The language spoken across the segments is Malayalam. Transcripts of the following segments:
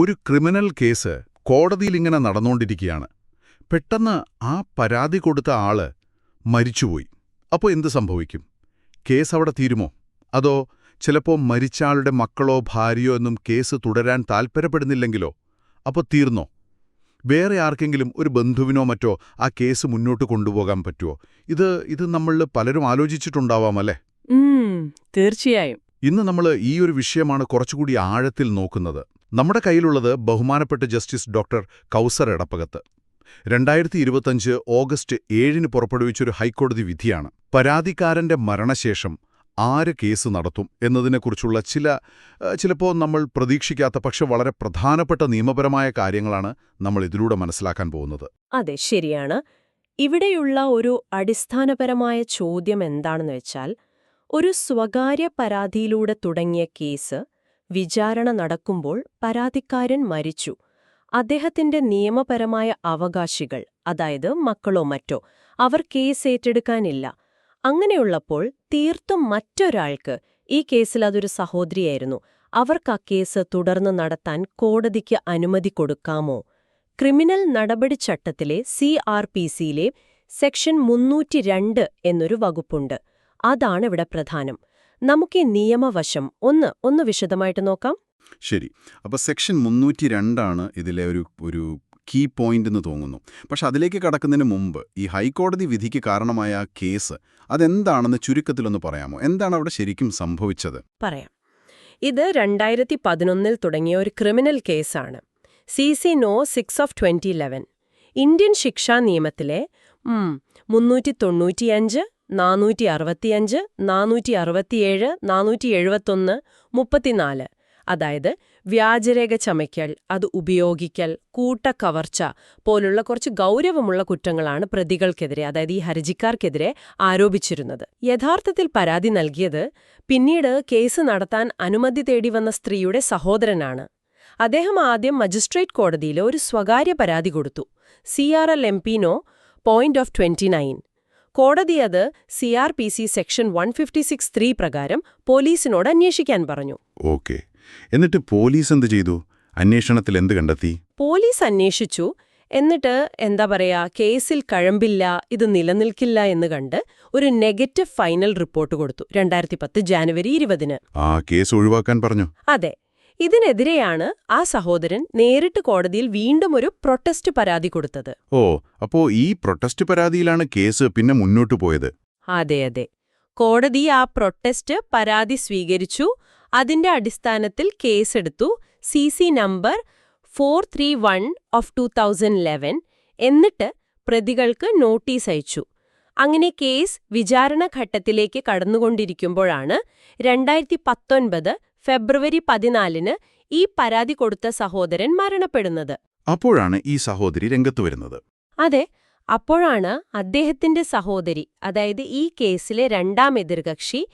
ഒരു ക്രിമിനൽ കേസ് കോടതിയിലിങ്ങനെ നടന്നുകൊണ്ടിരിക്കുകയാണ് പെട്ടെന്ന് ആ പരാതി കൊടുത്ത ആൾ മരിച്ചുപോയി. അപ്പോൾ എന്ത് സംഭവിക്കും? കേസ് അവിടെ തീരുമോ? അതോ ചിലപ്പോൾ മരിച്ച ആളുടെ മക്കളോ ഭാര്യയോ എന്നും കേസ് തുടരാൻ താൽപ്പര്യപ്പെടുന്നില്ലെങ്കിലോ അപ്പോൾ തീർന്നോ? വേറെ ആർക്കെങ്കിലും ഒരു ബന്ധുവിനോ മറ്റോ ആ കേസ് മുന്നോട്ട് കൊണ്ടുപോകാൻ പറ്റുമോ ഇത് ഇത് നമ്മളിൽ പലരും ആലോചിച്ചിട്ടുണ്ടാവാമല്ലേ? തീർച്ചയായും. ഇന്ന് നമ്മൾ ഈ ഒരു വിഷയമാണ് കുറച്ചുകൂടി ആഴത്തിൽ നോക്കുന്നത്. നമ്മുടെ കയ്യിലുള്ളത് ബഹുമാനപ്പെട്ട ജസ്റ്റിസ് ഡോക്ടർ കൗസർ എടപ്പകത്ത്. രണ്ടായിരത്തി ഇരുപത്തഞ്ച് ഓഗസ്റ്റ് ഏഴിന് പുറപ്പെടുവിച്ചൊരു ഹൈക്കോടതി വിധിയാണ് പരാതിക്കാരന്റെ മരണശേഷം ആര് കേസ് നടത്തും എന്നതിനെക്കുറിച്ചുള്ള ചില ചിലപ്പോൾ നമ്മൾ പ്രതീക്ഷിക്കാത്ത പക്ഷെ വളരെ പ്രധാനപ്പെട്ട നിയമപരമായ കാര്യങ്ങളാണ് നമ്മൾ ഇതിലൂടെ മനസ്സിലാക്കാൻ പോകുന്നത്. അതെ ശരിയാണ്. ഇവിടെയുള്ള ഒരു അടിസ്ഥാനപരമായ ചോദ്യം എന്താണെന്ന് വെച്ചാൽ ഒരു സ്വകാര്യ പരാതിയിലൂടെ തുടങ്ങിയ കേസ് വിചാരണ നടക്കുമ്പോൾ പരാതിക്കാരൻ മരിച്ചു. അദ്ദേഹത്തിന്റെ നിയമപരമായ അവകാശികൾ അതായത് മക്കളോ മറ്റോ അവർ കേസ് ഏറ്റെടുക്കാനില്ല. അങ്ങനെയുള്ളപ്പോൾ തീർത്തും മറ്റൊരാൾക്ക് ഈ കേസിൽ അതൊരു സഹോദരിയായിരുന്നു. അവർക്ക് ആ കേസ് തുടർന്ന് നടത്താൻ കോടതിക്ക് അനുമതി കൊടുക്കാമോ? ക്രിമിനൽ നടപടിച്ചട്ടത്തിലെ സി ആർ പി സിയിലെ സെക്ഷൻ മുന്നൂറ്റി രണ്ട് എന്നൊരു വകുപ്പുണ്ട്. അതാണ് ഇവിടെ പ്രധാനം. നമുക്ക് ഈ നിയമവശം ഒന്ന് ഒന്ന് വിശദമായിട്ട് നോക്കാം. ശരി. അപ്പോൾ സെക്ഷൻ മുന്നൂറ്റി രണ്ടാണ് ഇതിലെ ഒരു ഒരു കീ പോയിന്റ് എന്ന് തോന്നുന്നു. പക്ഷെ അതിലേക്ക് കടക്കുന്നതിന് മുമ്പ് ഈ ഹൈക്കോടതി വിധിക്ക് കാരണമായ കേസ് അതെന്താണെന്ന് ചുരുക്കത്തിലൊന്ന് പറയാമോ? എന്താണ് അവിടെ ശരിക്കും സംഭവിച്ചത്? പറയാം. ഇത് രണ്ടായിരത്തി പതിനൊന്നിൽ തുടങ്ങിയ ഒരു ക്രിമിനൽ കേസാണ്. C C no six of twenty eleven Indian ശിക്ഷാ നിയമത്തിലെ മുന്നൂറ്റി തൊണ്ണൂറ്റിയഞ്ച് നാനൂറ്റി അറുപത്തിയഞ്ച് നാനൂറ്റി അറുപത്തിയേഴ് നാനൂറ്റി എഴുപത്തൊന്ന് മുപ്പത്തിനാല്. അതായത് വ്യാജരേഖ ചമയ്ക്കൽ അത് ഉപയോഗിക്കൽ കൂട്ടക്കവർച്ച പോലുള്ള കുറച്ച് ഗൗരവമുള്ള കുറ്റങ്ങളാണ് പ്രതികൾക്കെതിരെ അതായത് ഈ ഹർജിക്കാർക്കെതിരെ ആരോപിച്ചിരുന്നത്. യഥാർത്ഥത്തിൽ പരാതി നൽകിയത് പിന്നീട് കേസ് നടത്താൻ അനുമതി തേടി വന്ന സ്ത്രീയുടെ സഹോദരനാണ്. അദ്ദേഹം ആദ്യം മജിസ്ട്രേറ്റ് കോടതിയിൽ ഒരു സ്വകാര്യ പരാതി കൊടുത്തു. C R L M point of twenty കോടതി അത് C R P C section one fifty six three പ്രകാരം പോലീസിനോട് അന്വേഷിക്കാൻ പറഞ്ഞു. ഓക്കെ. എന്നിട്ട് പോലീസ് എന്ത് ചെയ്തു? അന്വേഷണത്തിൽ എന്ത് കണ്ടെത്തി? പോലീസ് അന്വേഷിച്ചു. എന്നിട്ട് എന്താ പറയാ കേസിൽ കഴമ്പില്ല ഇത് നിലനിൽക്കില്ല എന്ന് കണ്ട് ഒരു നെഗറ്റീവ് ഫൈനൽ റിപ്പോർട്ട് കൊടുത്തു രണ്ടായിരത്തി പത്ത് ജാനുവരി ഇരുപതിന്. ആ കേസ് ഒഴിവാക്കാൻ പറഞ്ഞു. അതെ. ഇതിനെതിരെയാണ് ആ സഹോദരൻ നേരിട്ട് കോടതിയിൽ വീണ്ടും ഒരു പ്രൊട്ടസ്റ്റ് പരാതി കൊടുത്തത്. ഓ അപ്പോ ഈ പ്രൊട്ടസ്റ്റ് പരാതിയിലാണ് കേസ് പിന്നെ മുന്നോട്ട് പോയത്? അതെ അതെ. കോടതി ആ പ്രൊട്ടസ്റ്റ് പരാതി സ്വീകരിച്ചു. അതിന്റെ അടിസ്ഥാനത്തിൽ കേസെടുത്തു. C C number four three one of two thousand eleven എന്നിട്ട് പ്രതികൾക്ക് നോട്ടീസ് അയച്ചു. അങ്ങനെ കേസ് വിചാരണ ഘട്ടത്തിലേക്ക് കടന്നുകൊണ്ടിരിക്കുമ്പോഴാണ് രണ്ടായിരത്തി പത്തൊൻപത് ഫെബ്രുവരി പതിനാലിന് ഈ പരാതി കൊടുത്ത സഹോദരൻ മരണപ്പെടുന്നത്. അപ്പോഴാണ് ഈ സഹോദരി രംഗത്ത് വരുന്നത്. അതെ അപ്പോഴാണ് അദ്ദേഹത്തിന്റെ സഹോദരി അതായത് ഈ കേസിലെ രണ്ടാം എതിർകക്ഷി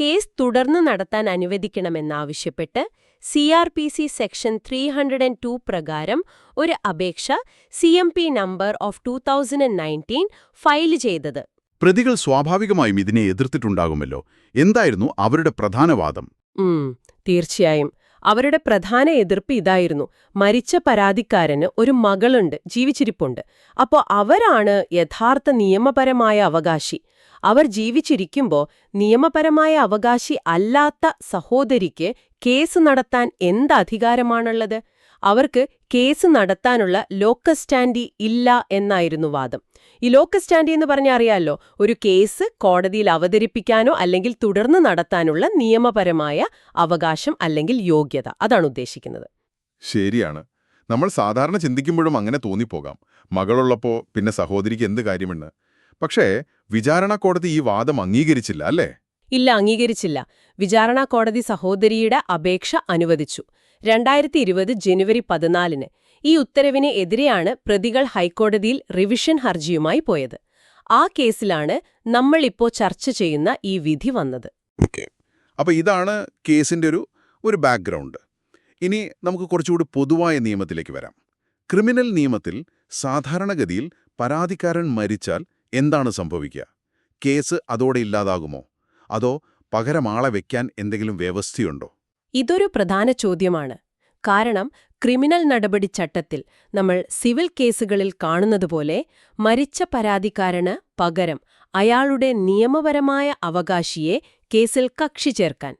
കേസ് തുടർന്ന് നടത്താൻ അനുവദിക്കണമെന്നാവശ്യപ്പെട്ട് C R P C section three hundred and two പ്രകാരം ഒരു അപേക്ഷ C M P number of two thousand nineteen file ചെയ്തത്. പ്രതികൾ സ്വാഭാവികമായും ഇതിനെ എതിർത്തിട്ടുണ്ടാകുമല്ലോ. എന്തായിരുന്നു അവരുടെ പ്രധാന വാദം? ഉം, തീർച്ചയായും. അവരുടെ പ്രധാന എതിർപ്പ് ഇതായിരുന്നു. മരിച്ച പരാതിക്കാരന് ഒരു മകളുണ്ട് ജീവിച്ചിരിപ്പുണ്ട്. അപ്പോൾ അവരാണ് യഥാർത്ഥ നിയമപരമായ അവകാശി. അവർ ജീവിച്ചിരിക്കുമ്പോൾ നിയമപരമായ അവകാശി അല്ലാത്ത സഹോദരിക്ക് കേസ് നടത്താൻ എന്ത് അധികാരമാണുള്ളത്? അവർക്ക് കേസ് നടത്താനുള്ള ലോക്കസ്റ്റാൻഡി ഇല്ല എന്നായിരുന്നു വാദം. ഈ ലോക്കസ്റ്റാൻഡി എന്ന് പറഞ്ഞാൽ അറിയാമല്ലോ ഒരു കേസ് കോടതിയിൽ അവതരിപ്പിക്കാനോ അല്ലെങ്കിൽ തുടർന്ന് നടത്താനുള്ള നിയമപരമായ അവകാശം അല്ലെങ്കിൽ യോഗ്യത. അതാണ് ഉദ്ദേശിക്കുന്നത്. ശരിയാണ്. നമ്മൾ സാധാരണ ചിന്തിക്കുമ്പോഴും അങ്ങനെ തോന്നിപ്പോകാം. മകളുള്ളപ്പോൾ പിന്നെ സഹോദരിക്ക് എന്ത് കാര്യമെന്ന്. പക്ഷേ വിചാരണ കോടതി ഈ വാദം അംഗീകരിച്ചില്ല അല്ലേ? ഇല്ല അംഗീകരിച്ചില്ല. വിചാരണ കോടതി സഹോദരിയുടെ അപേക്ഷ അനുവദിച്ചു. രണ്ടായിരത്തി ഇരുപത് ജനുവരി പതിനാലിന് ഈ ഉത്തരവിന് എതിരെയാണ് പ്രതികൾ ഹൈക്കോടതിയിൽ റിവിഷൻ ഹർജിയുമായി പോയത്. ആ കേസിലാണ് നമ്മളിപ്പോ ചർച്ച ചെയ്യുന്ന ഈ വിധി വന്നത്. അപ്പൊ ഇതാണ് കേസിന്റെ ഒരു ഒരു ബാക്ക്ഗ്രൗണ്ട്. ഇനി നമുക്ക് കുറച്ചുകൂടി പൊതുവായ നിയമത്തിലേക്ക് വരാം. ക്രിമിനൽ നിയമത്തിൽ സാധാരണഗതിയിൽ പരാതിക്കാരൻ മരിച്ചാൽ എന്താണ് സംഭവിക്കുക? കേസ് അതോടെ ഇല്ലാതാകുമോ? അതോ പകരമാളെ വെക്കാൻ എന്തെങ്കിലും വ്യവസ്ഥയുണ്ടോ? ഇതൊരു പ്രധാന ചോദ്യമാണ്. കാരണം ക്രിമിനൽ നടപടി ചട്ടത്തിൽ നമ്മൾ സിവിൽ കേസുകളിൽ കാണുന്നതുപോലെ മരിച്ച പരാതിക്കാരന് പകരം അയാളുടെ നിയമപരമായ അവകാശിയെ കേസിൽ കക്ഷി ചേർക്കാൻ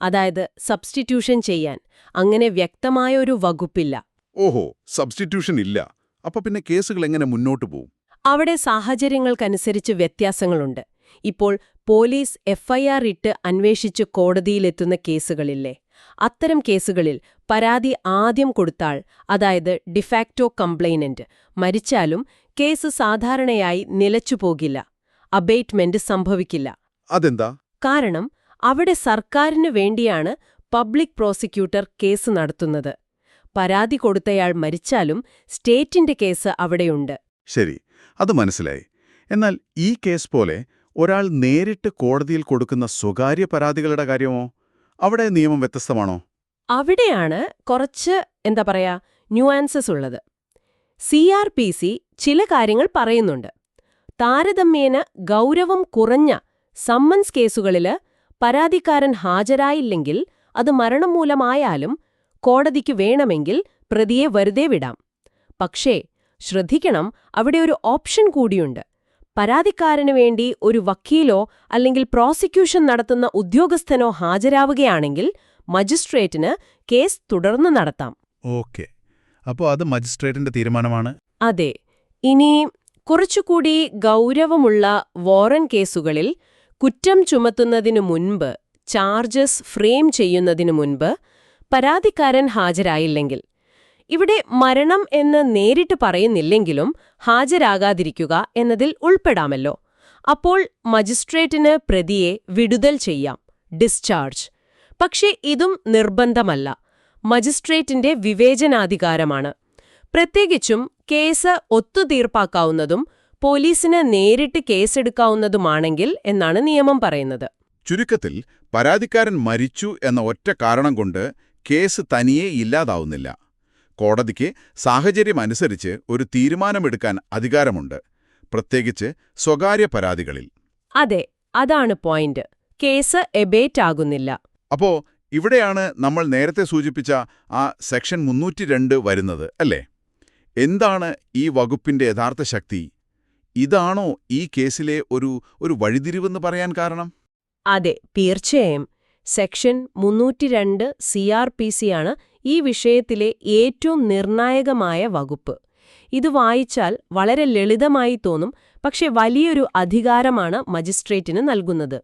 അതായത് സബ്സ്റ്റിറ്റ്യൂഷൻ ചെയ്യാൻ അങ്ങനെ വ്യക്തമായ ഒരു വകുപ്പില്ല. ഓഹോ സബ്സ്റ്റിറ്റ്യൂഷൻ ഇല്ല. അപ്പൊ പിന്നെ കേസുകൾ എങ്ങനെ മുന്നോട്ട് പോകും അവിടെ സാഹചര്യങ്ങൾക്കനുസരിച്ച് വ്യത്യാസങ്ങളുണ്ട്. ഇപ്പോൾ പോലീസ് എഫ്ഐആർ ഇട്ട് അന്വേഷിച്ച് കോടതിയിലെത്തുന്ന കേസുകളില്ലേ? അത്തരം കേസുകളിൽ പരാതി ആദ്യം കൊടുത്താൾ അതായത് ഡിഫാക്റ്റോ കംപ്ലൈനന്റ് മരിച്ചാലും കേസ് സാധാരണയായി നിലച്ചുപോകില്ല അബേറ്റ്മെന്റ് സംഭവിക്കില്ല. അതെന്താ? കാരണം അവിടെ സർക്കാരിനു വേണ്ടിയാണ് പബ്ലിക് പ്രോസിക്യൂട്ടർ കേസ് നടത്തുന്നത്. പരാതി കൊടുത്തയാൾ മരിച്ചാലും സ്റ്റേറ്റിന്റെ കേസ് അവിടെയുണ്ട്. ശരി അത് മനസ്സിലായി. എന്നാൽ ഈ കേസ് പോലെ ഒരാൾ നേരിട്ട് കോടതിയിൽ കൊടുക്കുന്ന സ്വകാര്യ പരാതികളുടെ കാര്യമോ? അവിടെ നിയമം വ്യത്യസ്തമാണോ? അവിടെയാണ് കുറച്ച് എന്താ പറയാ ന്യൂആൻസസ് ഉള്ളത്. സി ആർ പി സി ചില കാര്യങ്ങൾ പറയുന്നുണ്ട്. താരതമ്യേന ഗൗരവം കുറഞ്ഞ സമ്മൻസ് കേസുകളിൽ പരാതിക്കാരൻ ഹാജരായില്ലെങ്കിൽ അത് മരണം മൂലമായാലും കോടതിക്ക് വേണമെങ്കിൽ പ്രതിയെ വെറുതെ വിടാം. പക്ഷേ ശ്രദ്ധിക്കണം അവിടെ ഒരു ഓപ്ഷൻ കൂടിയുണ്ട്. പരാതിക്കാരന് വേണ്ടി ഒരു വക്കീലോ അല്ലെങ്കിൽ പ്രോസിക്യൂഷൻ നടത്തുന്ന ഉദ്യോഗസ്ഥനോ ഹാജരാവുകയാണെങ്കിൽ മജിസ്ട്രേറ്റിന് കേസ് തുടർന്ന് നടത്താം. ഓക്കെ. അപ്പോൾ അത് മജിസ്ട്രേറ്റിന്റെ തീരുമാനമാണ്? അതെ. ഇനി കുറച്ചുകൂടി ഗൗരവമുള്ള വോറൻ കേസുകളിൽ കുറ്റം ചുമത്തുന്നതിനു മുൻപ് ചാർജസ് ഫ്രെയിം ചെയ്യുന്നതിനു മുൻപ് പരാതിക്കാരൻ ഹാജരായില്ലെങ്കിൽ ഇവിടെ മരണം എന്ന് നേരിട്ട് പറയുന്നില്ലെങ്കിലും ഹാജരാകാതിരിക്കുക എന്നതിൽ ഉൾപ്പെടാമല്ലോ. അപ്പോൾ മജിസ്ട്രേറ്റിന് പ്രതിയെ വിടുതൽ ചെയ്യാം ഡിസ്ചാർജ്. പക്ഷേ ഇതും നിർബന്ധമല്ല. മജിസ്ട്രേറ്റിന്റെ വിവേചനാധികാരമാണ്. പ്രത്യേകിച്ചും കേസ് ഒത്തുതീർപ്പാക്കാവുന്നതും പോലീസിന് നേരിട്ട് കേസെടുക്കാവുന്നതുമാണെങ്കിൽ എന്നാണ് നിയമം പറയുന്നത്. ചുരുക്കത്തിൽ പരാതിക്കാരൻ മരിച്ചു എന്ന ഒറ്റ കാരണം കൊണ്ട് കേസ് തനിയെ ഇല്ലാതാവുന്നില്ല. കോടതിക്ക് സാഹചര്യം അനുസരിച്ച് ഒരു തീരുമാനമെടുക്കാൻ അധികാരമുണ്ട് പ്രത്യേകിച്ച് സ്വകാര്യ പരാതികളിൽ. അതെ അതാണ് പോയിന്റ്. കേസ് എബേറ്റ് ആകുന്നില്ല അപ്പോ ഇവിടെയാണ് നമ്മൾ നേരത്തെ സൂചിപ്പിച്ച ആ സെക്ഷൻ മുന്നൂറ്റി രണ്ട് വരുന്നത് അല്ലേ? എന്താണ് ഈ വകുപ്പിന്റെ യഥാർത്ഥ ശക്തി? ഇതാണോ ഈ കേസിലെ ഒരു ഒരു വഴിതിരിവെന്ന് പറയാൻ കാരണം? അതെ തീർച്ചയായും. സെക്ഷൻ മുന്നൂറ്റിരണ്ട് സി ആർ പി സിയാണ് ഈ വിഷയത്തിലെ ഏറ്റവും നിർണായകമായ വകുപ്പ്. ഇത് വായിച്ചാൽ വളരെ ലളിതമായി തോന്നും പക്ഷെ വലിയൊരു അധികാരമാണ് മജിസ്ട്രേറ്റിന് നൽകുന്നത്.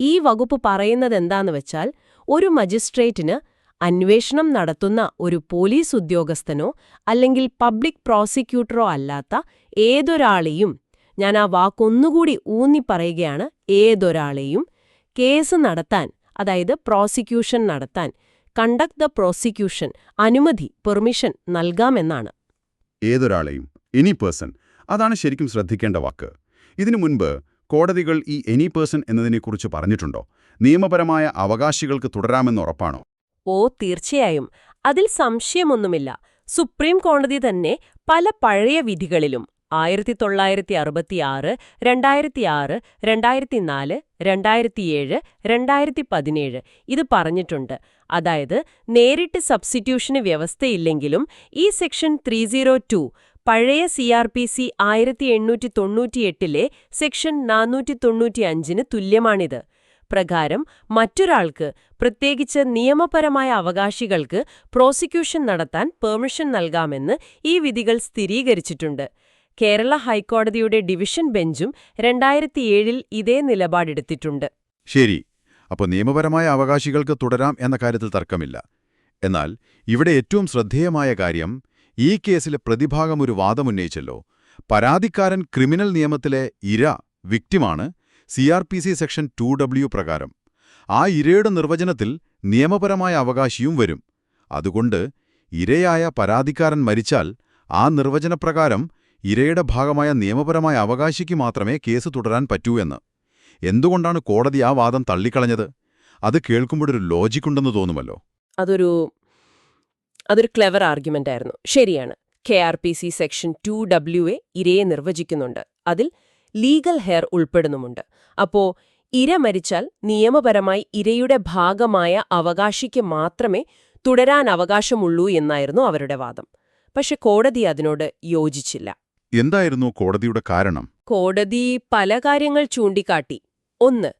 ഈ വകുപ്പ് പറയുന്നതെന്താന്ന് വെച്ചാൽ ഒരു മജിസ്ട്രേറ്റിന് അന്വേഷണം നടത്തുന്ന ഒരു പോലീസ് ഉദ്യോഗസ്ഥനോ അല്ലെങ്കിൽ പബ്ലിക് പ്രോസിക്യൂട്ടറോ അല്ലാത്ത ഏതൊരാളെയും ഞാൻ ആ വാക്കൊന്നുകൂടി ഊന്നി പറയുകയാണ് ഏതൊരാളെയും കേസ് നടത്താൻ അതായത് പ്രോസിക്യൂഷൻ നടത്താൻ കണ്ടക്ട് ദ പ്രോസിക്യൂഷൻ അനുമതി പെർമിഷൻ നൽകാമെന്നാണ്. ഏതൊരാളെയും എനി പേഴ്സൺ അതാണ് ശരിക്കും ശ്രദ്ധിക്കേണ്ട വാക്ക്. ഇതിനു മുൻപ് കോടതികൾ ഈ എനി പേഴ്സൺ എന്നതിനെക്കുറിച്ച് പറഞ്ഞിട്ടുണ്ടോ? നിയമപരമായ അവകാശികൾക്ക് തുടരാമെന്ന് ഉറപ്പാണോ? ഓ തീർച്ചയായും. അതിൽ സംശയമൊന്നുമില്ല. സുപ്രീം കോടതി തന്നെ പല പഴയ വിധികളിലും ആയിരത്തി തൊള്ളായിരത്തി അറുപത്തിയാറ് രണ്ടായിരത്തിയാറ് രണ്ടായിരത്തിനാല് രണ്ടായിരത്തിയേഴ് രണ്ടായിരത്തി പതിനേഴ് ഇത് പറഞ്ഞിട്ടുണ്ട്. അതായത് നേരിട്ട് സബ്സ്റ്റിറ്റ്യൂഷന് വ്യവസ്ഥയില്ലെങ്കിലും ഈ സെക്ഷൻ ത്രീ സീറോ ടു പഴയ സി ആർ പി സി ആയിരത്തി എണ്ണൂറ്റി തൊണ്ണൂറ്റിയെട്ടിലെ സെക്ഷൻ നാനൂറ്റി തൊണ്ണൂറ്റിയഞ്ചിന് തുല്യമാണിത്. പ്രകാരം മറ്റൊരാൾക്ക് പ്രത്യേകിച്ച് നിയമപരമായ അവകാശികൾക്ക് പ്രോസിക്യൂഷൻ നടത്താൻ പെർമിഷൻ നൽകാമെന്ന് ഈ വിധികൾ സ്ഥിരീകരിച്ചിട്ടുണ്ട്. കേരള ഹൈക്കോടതിയുടെ ഡിവിഷൻ ബെഞ്ചും രണ്ടായിരത്തിയേഴിൽ ഇതേ നിലപാടെടുത്തിട്ടുണ്ട്. ശരി. അപ്പോൾ നിയമപരമായ അവകാശികൾക്ക് തുടരാം എന്ന കാര്യത്തിൽ തർക്കമില്ല. എന്നാൽ ഇവിടെ ഏറ്റവും ശ്രദ്ധേയമായ കാര്യം ഈ കേസിലെ പ്രതിഭാഗം ഒരു വാദമുന്നയിച്ചല്ലോ പരാതിക്കാരൻ ക്രിമിനൽ നിയമത്തിലെ ഇര വിക്റ്റിമാണ് C R P C section two W പ്രകാരം. ആ ഇരയുടെ നിർവചനത്തിൽ നിയമപരമായ അവകാശിയും വരും. അതുകൊണ്ട് ഇരയായ പരാതിക്കാരൻ മരിച്ചാൽ ആ നിർവചനപ്രകാരം ഇരയുടെ ഭാഗമായ നിയമപരമായ അവകാശിക്ക് മാത്രമേ കേസ് തുടരാൻ പറ്റൂ എന്ന്. എന്തുകൊണ്ടാണ് കോടതി ആ വാദം തള്ളിക്കളഞ്ഞത്? അത് കേൾക്കുമ്പോഴൊരു ലോജിക്കുണ്ടെന്ന് തോന്നുമല്ലോ. അതൊരു അതൊരു ക്ലെവർ ആർഗ്യുമെന്റ് ആയിരുന്നു ശരിയാണ്. K R P C section two W A ഇരയെ നിർവചിക്കുന്നുണ്ട്. അതിൽ ലീഗൽ ഹെയർ ഉൾപ്പെടുന്നുമുണ്ട്. അപ്പോ ഇര മരിച്ചാൽ നിയമപരമായി ഇരയുടെ ഭാഗമായ അവകാശിക്ക് മാത്രമേ തുടരാൻ അവകാശമുള്ളൂ എന്നായിരുന്നു അവരുടെ വാദം. പക്ഷെ കോടതി അതിനോട് യോജിച്ചില്ല. എന്തായിരുന്നു കോടതിയുടെ കാരണം? കോടതി പല കാര്യങ്ങൾ ചൂണ്ടിക്കാട്ടി. ഒന്ന്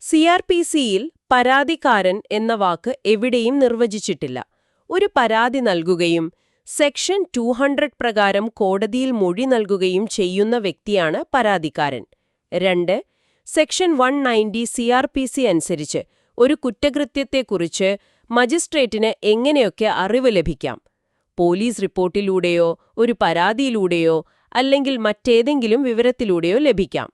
സി ആർ പി സിയിൽ പരാതിക്കാരൻ എന്ന വാക്ക് എവിടെയും നിർവചിച്ചിട്ടില്ല. ഒരു പരാതി നൽകുകയും സെക്ഷൻ ടു ഹൺഡ്രഡ് പ്രകാരം കോടതിയിൽ മൊഴി നൽകുകയും ചെയ്യുന്ന വ്യക്തിയാണ് പരാതിക്കാരൻ. രണ്ട് section one ninety C R P C അനുസരിച്ച് ഒരു കുറ്റകൃത്യത്തെക്കുറിച്ച് മജിസ്ട്രേറ്റിന് എങ്ങനെയൊക്കെ അറിവ് ലഭിക്കാം? പോലീസ് റിപ്പോർട്ടിലൂടെയോ ഒരു പരാതിയിലൂടെയോ അല്ലെങ്കിൽ മറ്റേതെങ്കിലും വിവരത്തിലൂടെയോ ലഭിക്കാം.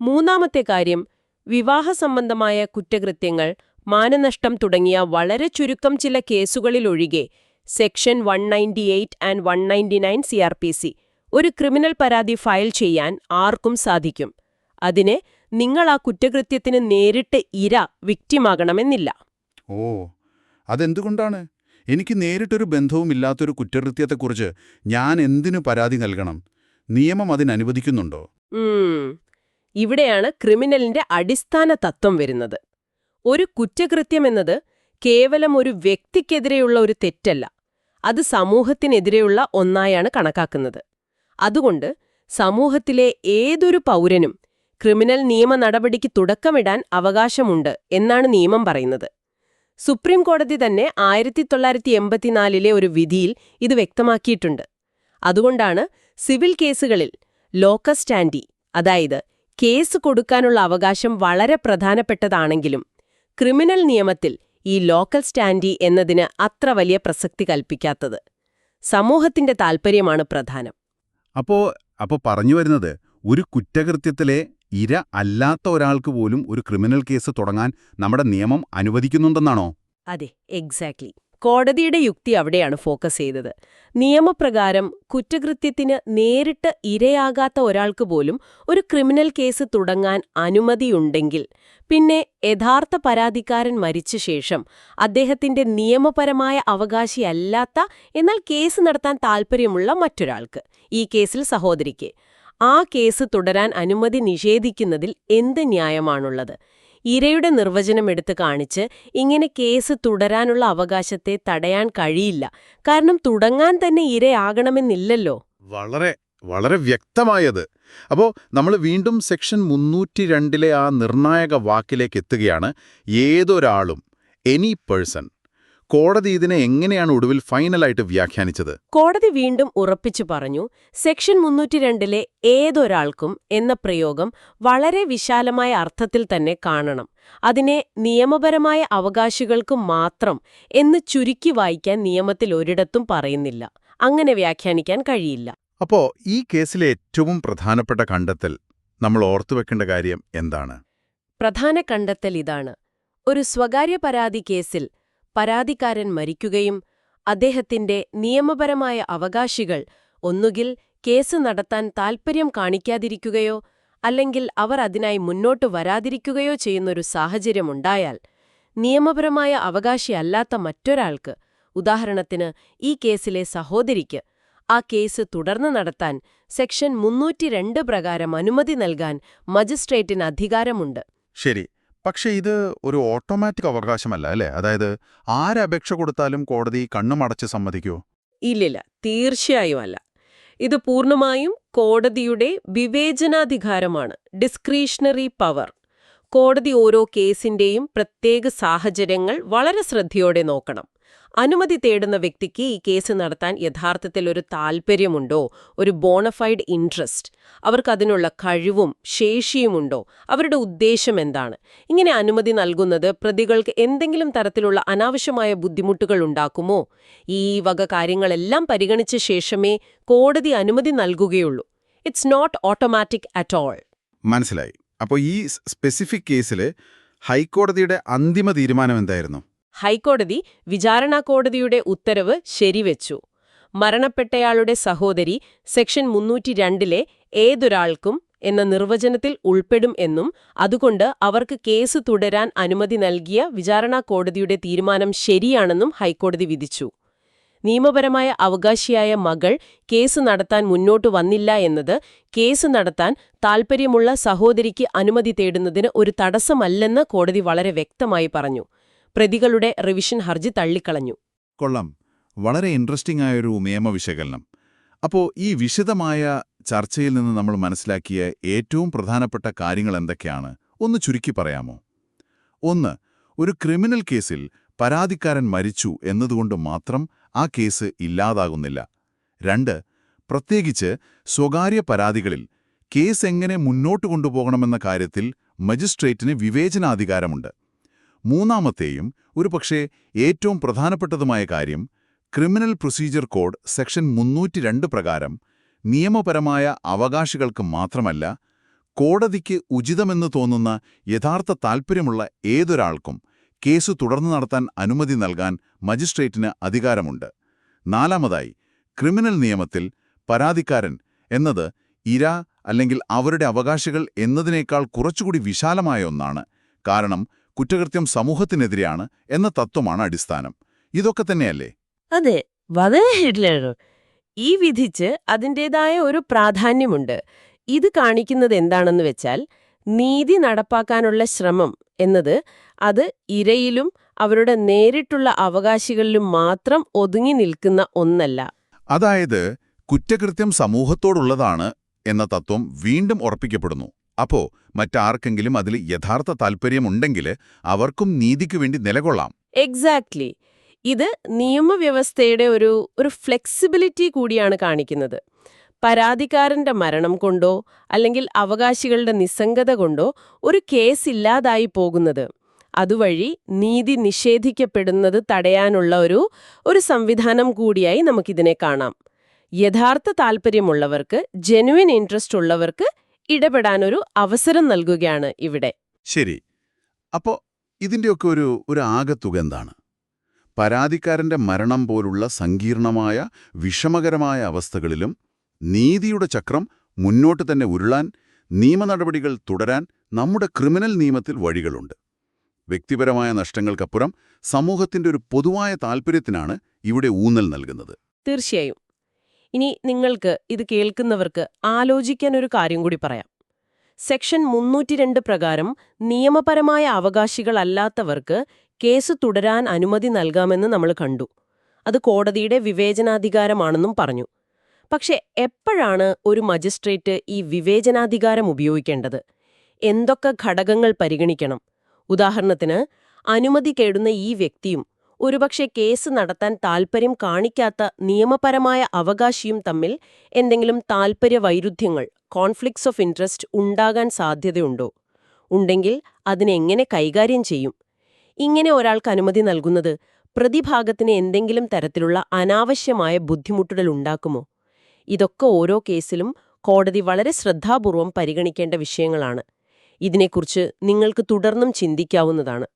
മൂന്നാമത്തെ കാര്യം വിവാഹസംബന്ധമായ കുറ്റകൃത്യങ്ങൾ മാനനഷ്ടം തുടങ്ങിയ വളരെ ചുരുക്കം ചില കേസുകളിലൊഴികെ section one ninety eight and one ninety nine C R P C ഒരു ക്രിമിനൽ പരാതി ഫയൽ ചെയ്യാൻ ആർക്കും സാധിക്കും. അതിന് നിങ്ങൾ ആ കുറ്റകൃത്യത്തിന് നേരിട്ട് ഇര വിക്റ്റിമാകണമെന്നില്ല ഓ അതെന്തുകൊണ്ടാണ്? എനിക്ക് നേരിട്ടൊരു ബന്ധവുമില്ലാത്തൊരു കുറ്റകൃത്യത്തെക്കുറിച്ച് ഞാൻ എന്തിനു പരാതി നൽകണം? നിയമം അതിനനുവദിക്കുന്നുണ്ടോ. ഇവിടെയാണ് ക്രിമിനലിന്റെ അടിസ്ഥാന തത്വം വരുന്നത്. ഒരു കുറ്റകൃത്യം കുറ്റകൃത്യമെന്നത് കേവലം ഒരു വ്യക്തിക്കെതിരെയുള്ള ഒരു തെറ്റല്ല. അത് സമൂഹത്തിനെതിരെയുള്ള ഒന്നായാണ് കണക്കാക്കുന്നത്. അതുകൊണ്ട് സമൂഹത്തിലെ ഏതൊരു പൗരനും ക്രിമിനൽ നിയമ നടപടിക്ക് തുടക്കമിടാൻ അവകാശമുണ്ട് എന്നാണ് നിയമം പറയുന്നത്. സുപ്രീം കോടതി തന്നെ ആയിരത്തി തൊള്ളായിരത്തി എൺപത്തിനാലിലെ ഒരു വിധിയിൽ ഇത് വ്യക്തമാക്കിയിട്ടുണ്ട്. അതുകൊണ്ടാണ് സിവിൽ കേസുകളിൽ ലോക്കസ് സ്റ്റാൻഡി അതായത് കേസ് കൊടുക്കാനുള്ള അവകാശം വളരെ പ്രധാനപ്പെട്ടതാണെങ്കിലും ക്രിമിനൽ നിയമത്തിൽ ഈ ലോക്കൽ സ്റ്റാൻഡി എന്നതിന് അത്ര വലിയ പ്രസക്തി കൽപ്പിക്കാത്തത് സമൂഹത്തിന്റെ താൽപ്പര്യമാണ് പ്രധാനം. അപ്പോ അപ്പോ പറഞ്ഞു വരുന്നത് ഒരു കുറ്റകൃത്യത്തിലെ ഇര അല്ലാത്ത ഒരാൾക്ക് പോലും ഒരു ക്രിമിനൽ കേസ് തുടങ്ങാൻ നമ്മുടെ നിയമം അനുവദിക്കുന്നുണ്ടെന്നാണോ? അതെ എക്സാക്ട്ലി കോടതിയുടെ യുക്തി അവിടെയാണ് ഫോക്കസ് ചെയ്തത്. നിയമപ്രകാരം കുറ്റകൃത്യത്തിന് നേരിട്ട് ഇരയാകാത്ത ഒരാൾക്ക് പോലും ഒരു ക്രിമിനൽ കേസ് തുടങ്ങാൻ അനുമതിയുണ്ടെങ്കിൽ പിന്നെ യഥാർത്ഥ പരാതിക്കാരൻ മരിച്ച ശേഷം അദ്ദേഹത്തിന്റെ നിയമപരമായ അവകാശിയല്ലാത്ത എന്നാൽ കേസ് നടത്താൻ താൽപ്പര്യമുള്ള മറ്റൊരാൾക്ക് ഈ കേസിൽ സഹോദരിക്ക്. ആ കേസ് തുടരാൻ അനുമതി നിഷേധിക്കുന്നതിൽ എന്ത് ന്യായമാണുള്ളത്? ഇരയുടെ നിർവചനം എടുത്ത് കാണിച്ച് ഇങ്ങനെ കേസ് തുടരാനുള്ള അവകാശത്തെ തടയാൻ കഴിയില്ല. കാരണം തുടങ്ങാൻ തന്നെ ഇരയാകണമെന്നില്ലല്ലോ. വളരെ വളരെ വ്യക്തമായത്. അപ്പോൾ നമ്മൾ വീണ്ടും സെക്ഷൻ മുന്നൂറ്റി രണ്ടിലെ ആ നിർണായക വാക്കിലേക്ക് എത്തുകയാണ്. ഏതൊരാളും എനി പേഴ്സൺ കോടതി ഇതിനെ എങ്ങനെയാണ് ഒടുവിൽ ഫൈനലായിട്ട് വ്യാഖ്യാനിച്ചത്? കോടതി വീണ്ടും ഉറപ്പിച്ചു പറഞ്ഞു സെക്ഷൻ മുന്നൂറ്റി രണ്ടിലെ ഏതൊരാൾക്കും എന്ന പ്രയോഗം വളരെ വിശാലമായ അർത്ഥത്തിൽ തന്നെ കാണണം. അതിനെ നിയമപരമായ അവകാശികൾക്ക് മാത്രം എന്ന് ചുരുക്കി വായിക്കാൻ നിയമത്തിൽ ഒരിടത്തും പറയുന്നില്ല. അങ്ങനെ വ്യാഖ്യാനിക്കാൻ കഴിയില്ല. അപ്പോ ഈ കേസിലെ ഏറ്റവും പ്രധാനപ്പെട്ട കണ്ടെത്തൽ നമ്മൾ ഓർത്തുവെക്കേണ്ട കാര്യം എന്താണ്? പ്രധാന കണ്ടെത്തൽ ഇതാണ്. ഒരു സ്വകാര്യ പരാതി കേസിൽ പരാതിക്കാരൻ മരിക്കുകയും അദ്ദേഹത്തിന്റെ നിയമപരമായ അവകാശികൾ ഒന്നുകിൽ കേസ് നടത്താൻ താൽപ്പര്യം കാണിക്കാതിരിക്കുകയോ അല്ലെങ്കിൽ അവർ അതിനായി മുന്നോട്ട് വരാതിരിക്കുകയോ ചെയ്യുന്നൊരു സാഹചര്യമുണ്ടായാൽ നിയമപരമായ അവകാശിയല്ലാത്ത മറ്റൊരാൾക്ക് ഉദാഹരണത്തിന് ഈ കേസിലെ സഹോദരിക്ക് ആ കേസ് തുടർന്ന് നടത്താൻ സെക്ഷൻ മുന്നൂറ്റിരണ്ട് പ്രകാരം അനുമതി നൽകാൻ മജിസ്ട്രേറ്റിന് അധികാരമുണ്ട്. ശരി. പക്ഷേ ഇത് ഒരു ഓട്ടോമാറ്റിക് അവകാശമല്ല അല്ലേ? അതായത് ആരപേക്ഷ കൊടുത്താലും കോടതി കണ്ണുമടച്ച് സമ്മതിക്കുമോ ഇല്ലില്ല തീർച്ചയായും അല്ല. ഇത് പൂർണമായും കോടതിയുടെ വിവേചനാധികാരമാണ് ഡിസ്ക്രീഷണറി പവർ. കോടതി ഓരോ കേസിന്റെയും പ്രത്യേക സാഹചര്യങ്ങൾ വളരെ ശ്രദ്ധയോടെ നോക്കണം. അനുമതി തേടുന്ന വ്യക്തിക്ക് ഈ കേസ് നടത്താൻ യഥാർത്ഥത്തിൽ ഒരു താൽപ്പര്യമുണ്ടോ ഒരു ബോണഫൈഡ് ഇൻട്രസ്റ്റ് അവർക്കതിനുള്ള കഴിവും ശേഷിയുമുണ്ടോ? അവരുടെ ഉദ്ദേശം എന്താണ്? ഇങ്ങനെ അനുമതി നൽകുന്നത് പ്രതികൾക്ക് എന്തെങ്കിലും തരത്തിലുള്ള അനാവശ്യമായ ബുദ്ധിമുട്ടുകൾ ഉണ്ടാക്കുമോ? ഈ വക കാര്യങ്ങളെല്ലാം പരിഗണിച്ച ശേഷമേ കോടതി അനുമതി നൽകുകയുള്ളൂ. It's not automatic at all മനസ്സിലായി. അപ്പോൾ ഈ സ്പെസിഫിക് കേസിൽ ഹൈക്കോടതിയുടെ അന്തിമ തീരുമാനം എന്തായിരുന്നു? ഹൈക്കോടതി വിചാരണാ കോടതിയുടെ ഉത്തരവ് ശരിവെച്ചു. മരണപ്പെട്ടയാളുടെ സഹോദരി സെക്ഷൻ മുന്നൂറ്റി രണ്ടിലെ ഏതൊരാൾക്കും എന്ന നിർവചനത്തിൽ ഉൾപ്പെടും എന്നും അതുകൊണ്ട് അവർക്ക് കേസ് തുടരാൻ അനുമതി നൽകിയ വിചാരണാ കോടതിയുടെ തീരുമാനം ശരിയാണെന്നും ഹൈക്കോടതി വിധിച്ചു. നിയമപരമായ അവകാശിയായ മകൾ കേസ് നടത്താൻ മുന്നോട്ടു വന്നില്ല എന്നത് കേസ് നടത്താൻ താൽപ്പര്യമുള്ള സഹോദരിക്ക് അനുമതി തേടുന്നതിന് ഒരു തടസ്സമല്ലെന്ന് കോടതി വളരെ വ്യക്തമായി പറഞ്ഞു. പ്രതികളുടെ റിവിഷൻ ഹർജി തള്ളിക്കളഞ്ഞു. കൊള്ളാം. വളരെ ഇൻട്രസ്റ്റിംഗ് ആയൊരു നിയമവിശകലനം. അപ്പോ ഈ വിശദമായ ചർച്ചയിൽ നിന്ന് നമ്മൾ മനസ്സിലാക്കിയ ഏറ്റവും പ്രധാനപ്പെട്ട കാര്യങ്ങൾ എന്തൊക്കെയാണ്? ഒന്ന് ചുരുക്കി പറയാമോ? ഒന്ന് ഒരു ക്രിമിനൽ കേസിൽ പരാതിക്കാരൻ മരിച്ചു എന്നതുകൊണ്ട് മാത്രം ആ കേസ് ഇല്ലാതാകുന്നില്ല. രണ്ട് പ്രത്യേകിച്ച് സ്വകാര്യ പരാതികളിൽ കേസ് എങ്ങനെ മുന്നോട്ട് കൊണ്ടുപോകണമെന്ന കാര്യത്തിൽ മജിസ്ട്രേറ്റിന് വിവേചനാധികാരമുണ്ട്. മൂന്നാമത്തെയും ഒരുപക്ഷേ ഏറ്റവും പ്രധാനപ്പെട്ടതുമായ കാര്യം ക്രിമിനൽ പ്രൊസീജിയർ കോഡ് സെക്ഷൻ മുന്നൂറ്റി പ്രകാരം നിയമപരമായ അവകാശികൾക്ക് മാത്രമല്ല കോടതിക്ക് ഉചിതമെന്ന് തോന്നുന്ന യഥാർത്ഥ താൽപ്പര്യമുള്ള ഏതൊരാൾക്കും കേസ് തുടർന്നു നടത്താൻ അനുമതി നൽകാൻ മജിസ്ട്രേറ്റിന് അധികാരമുണ്ട്. നാലാമതായി ക്രിമിനൽ നിയമത്തിൽ പരാതിക്കാരൻ എന്നത് ഇര അല്ലെങ്കിൽ അവരുടെ അവകാശികൾ എന്നതിനേക്കാൾ കുറച്ചുകൂടി വിശാലമായ ഒന്നാണ്. കാരണം കുറ്റകൃത്യം സമൂഹത്തിനെതിരെയാണ് എന്ന തത്വമാണ് അടിസ്ഥാനം. ഇതൊക്കെ തന്നെയല്ലേ? അതെ വളരെ ശരിയാണ് ഈ വിധിച്ച് അതിന്റെതായ ഒരു പ്രാധാന്യമുണ്ട്. ഇത് കാണിക്കുന്നത് എന്താണെന്ന് വെച്ചാൽ നീതി നടപ്പാക്കാനുള്ള ശ്രമം എന്നത് അത് ഇരയിലും അവരുടെ നേരിട്ടുള്ള അവകാശികളിലും മാത്രം ഒതുങ്ങി നിൽക്കുന്ന ഒന്നല്ല. അതായത് കുറ്റകൃത്യം സമൂഹത്തോടുള്ളതാണ് എന്ന തത്വം വീണ്ടും ഉറപ്പിക്കപ്പെടുന്നു. അപ്പോ മറ്റാർക്കെങ്കിലും അതിൽ യഥാർത്ഥ താൽപ്പര്യമുണ്ടെങ്കിൽ അവർക്കും നീതിക്കു വേണ്ടി നിലകൊള്ളാം. എക്സാക്ട്ലി ഇത് നിയമവ്യവസ്ഥയുടെ ഒരു ഒരു ഫ്ലെക്സിബിലിറ്റി കൂടിയാണ് കാണിക്കുന്നത്. പരാതിക്കാരന്റെ മരണം കൊണ്ടോ അല്ലെങ്കിൽ അവകാശികളുടെ നിസ്സംഗത കൊണ്ടോ ഒരു കേസ് ഇല്ലാതായി പോകുന്നത്. അതുവഴി നീതി നിഷേധിക്കപ്പെടുന്നത് തടയാനുള്ള ഒരു ഒരു സംവിധാനം കൂടിയായി നമുക്കിതിനെ കാണാം. യഥാർത്ഥ താൽപ്പര്യമുള്ളവർക്ക് ജെനുവിൻ ഇൻട്രസ്റ്റ് ഉള്ളവർക്ക് ഇടപെടാനൊരു അവസരം നൽകുകയാണ് ഇവിടെ. ശരി. അപ്പോ ഇതിന്റെയൊക്കെ ഒരു ഒരു ആകത്തുക എന്താണ്? പരാതിക്കാരന്റെ മരണം പോലുള്ള സങ്കീർണമായ വിഷമകരമായ അവസ്ഥകളിലും നീതിയുടെ ചക്രം മുന്നോട്ട് തന്നെ ഉരുളാൻ നിയമ നടപടികൾ തുടരാൻ നമ്മുടെ ക്രിമിനൽ നിയമത്തിൽ വഴികളുണ്ട്. വ്യക്തിപരമായ നഷ്ടങ്ങൾക്കപ്പുറം സമൂഹത്തിന്റെ ഒരു പൊതുവായ താൽപ്പര്യത്തിനാണ് ഇവിടെ ഊന്നൽ നൽകുന്നത്. തീർച്ചയായും. ഇനി നിങ്ങൾക്ക് ഇത് കേൾക്കുന്നവർക്ക് ആലോചിക്കാൻ ഒരു കാര്യം കൂടി പറയാം. സെക്ഷൻ മുന്നൂറ്റിരണ്ട് പ്രകാരം നിയമപരമായ അവകാശികളല്ലാത്തവർക്ക് കേസ് തുടരാൻ അനുമതി നൽകാമെന്ന് നമ്മൾ കണ്ടു. അത് കോടതിയുടെ വിവേചനാധികാരമാണെന്നും പറഞ്ഞു. പക്ഷെ എപ്പോഴാണ് ഒരു മജിസ്ട്രേറ്റ് ഈ വിവേചനാധികാരം ഉപയോഗിക്കേണ്ടത്? എന്തൊക്കെ ഘടകങ്ങൾ പരിഗണിക്കണം? ഉദാഹരണത്തിന് അനുമതി കേടുന്ന ഈ വ്യക്തിയും ഒരുപക്ഷെ കേസ് നടത്താൻ താൽപ്പര്യം കാണിക്കാത്ത നിയമപരമായ അവകാശിയും തമ്മിൽ എന്തെങ്കിലും താൽപ്പര്യ വൈരുദ്ധ്യങ്ങൾ കോൺഫ്ലിക്ട്സ് ഓഫ് ഇൻട്രസ്റ്റ് ഉണ്ടാകാൻ സാധ്യതയുണ്ടോ? ഉണ്ടെങ്കിൽ അതിനെങ്ങനെ കൈകാര്യം ചെയ്യും? ഇങ്ങനെ ഒരാൾക്ക് അനുമതി നൽകുന്നത് പ്രതിഭാഗത്തിന് എന്തെങ്കിലും തരത്തിലുള്ള അനാവശ്യമായ ബുദ്ധിമുട്ടുകൾ ഉണ്ടാക്കുമോ? ഇതൊക്കെ ഓരോ കേസിലും കോടതി വളരെ ശ്രദ്ധാപൂർവം പരിഗണിക്കേണ്ട വിഷയങ്ങളാണ്. ഇതിനെക്കുറിച്ച് നിങ്ങൾക്ക് തുടർന്നും ചിന്തിക്കാവുന്നതാണ്.